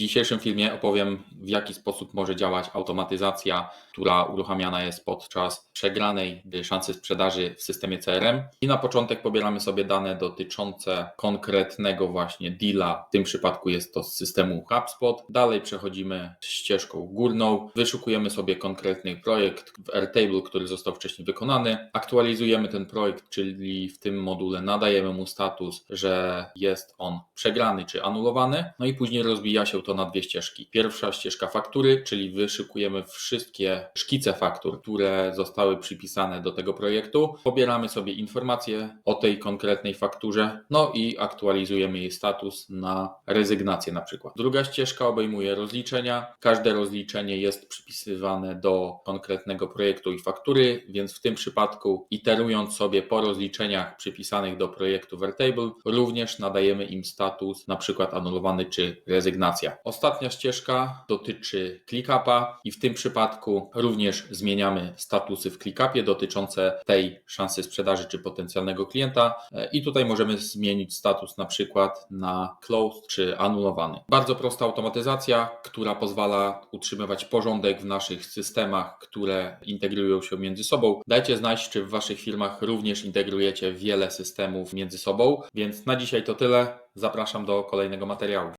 dzisiejszym filmie opowiem, w jaki sposób może działać automatyzacja, która uruchamiana jest podczas przegranej szansy sprzedaży w systemie CRM. I na początek pobieramy sobie dane dotyczące konkretnego właśnie deala. W tym przypadku jest to z systemu HubSpot. Dalej przechodzimy ścieżką górną, wyszukujemy sobie konkretny projekt w Airtable, który został wcześniej wykonany. Aktualizujemy ten projekt, czyli w tym module nadajemy mu status, że jest on przegrany czy anulowany. No i później rozwija się to na dwie ścieżki. Pierwsza ścieżka faktury, czyli wyszukujemy wszystkie szkice faktur, które zostały przypisane do tego projektu. Pobieramy sobie informacje o tej konkretnej fakturze, no i aktualizujemy jej status na rezygnację na przykład. Druga ścieżka obejmuje rozliczenia. Każde rozliczenie jest przypisywane do konkretnego projektu i faktury, więc w tym przypadku iterując sobie po rozliczeniach przypisanych do projektu Vertable, również nadajemy im status na przykład anulowany czy rezygnacja. Ostatnia ścieżka dotyczy ClickUpa i w tym przypadku również zmieniamy statusy w ClickUpie dotyczące tej szansy sprzedaży czy potencjalnego klienta i tutaj możemy zmienić status na przykład na closed czy anulowany. Bardzo prosta automatyzacja, która pozwala utrzymywać porządek w naszych systemach, które integrują się między sobą. Dajcie znać, czy w waszych firmach również integrujecie wiele systemów między sobą. Więc na dzisiaj to tyle. Zapraszam do kolejnego materiału.